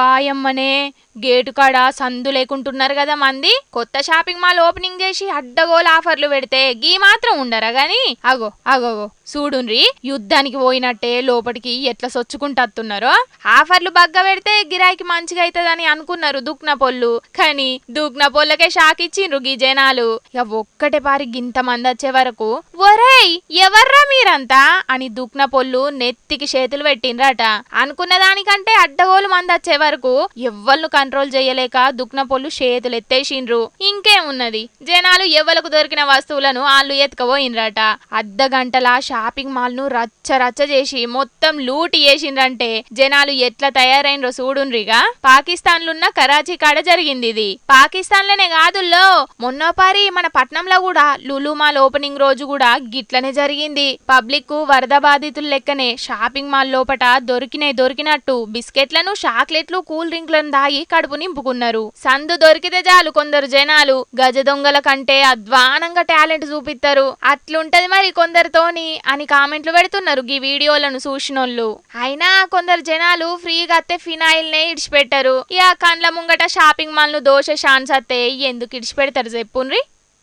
వాయమ్మనే gate కాడ సందు లేకుంటున్నారు కదా మంది. కొత్త షాపింగ్ మాల్ ఓపెనింగ్ చేసి అడ్డగోలు ఆఫర్లు పెడితే గీ మాత్రం ఉండరా గాని? అగో అగోగో చూడుండ్రి యుద్ధానికి పోయినట్టే లోపలికి ఎట్లా సొచ్చుకుంటున్నారో ఆఫర్లు బగ్గ పెడితే గిరాకీ మంచిగా అవుతుందని అనుకున్నారు దుక్న పొల్లు కానీ దుక్న పొల్లకే షాక్ ఇచ్చిండ్రు గీ జనాలు. ఇక ఒక్కటే పారి గింత మంది వచ్చే వరకు ఒరేయ్ ఎవర్రా మీరంతా? అని దుక్న పొల్లు నెత్తికి చేతులు పెట్టిండ్రట. అనుకున్న దానికంటే అడ్డగోలు మంది వచ్చేవారు వరకు ఎవ్వళ్ళు కంట్రోల్ చేయలేక దుక్న పొల్లు చేతులు ఎత్తేసిండ్రు. ఇంకేమున్నది జనాలు ఎవ్వలకు దొరికిన వస్తువులను వాళ్ళు ఎత్తుకపోయినరట. అర్ధ గంటల షాపింగ్ మాల్ను రచ్చ రచ్చ చేసి మొత్తం లూటి చేసిండ్రంటే జనాలు ఎట్లా తయారైనరో చూడుండ్రిగా పాకిస్తాన్ లున్న కరాచీ కాడ జరిగింది ఇది పాకిస్తాన్లోనే కాదుల్లో మొన్నపారి మన పట్నంలో కూడా లులు మాల్ ఓపెనింగ్ రోజు కూడా గిట్లనే జరిగింది. పబ్లిక్కు వరద బాధితుల లెక్కనే షాపింగ్ మాల్ లోపట దొరికినే దొరికినట్టు బిస్కెట్లను చాక్లెట్లు కూల్ డ్రింక్లను దాగి కడుపు నింపుకున్నారు. సందు దొరికితే చాలు కొందరు జనాలు. గజ దొంగల కంటే అద్వానంగా టాలెంట్ చూపిస్తారు అట్లుంటది మరి కొందరితోని అని కామెంట్లు పెడుతున్నారు ఈ వీడియోలను చూసినోళ్ళు. అయినా కొందరు జనాలు ఫ్రీగా అత్తే ఫినాయిల్ నే ఇడిచిపెట్టారు. ఇక కండ్ల ముంగట షాపింగ్ మాల్ను దోష షాన్స్ అత్తే ఎందుకు ఇడిచిపెడతారు చెప్పుండ్రి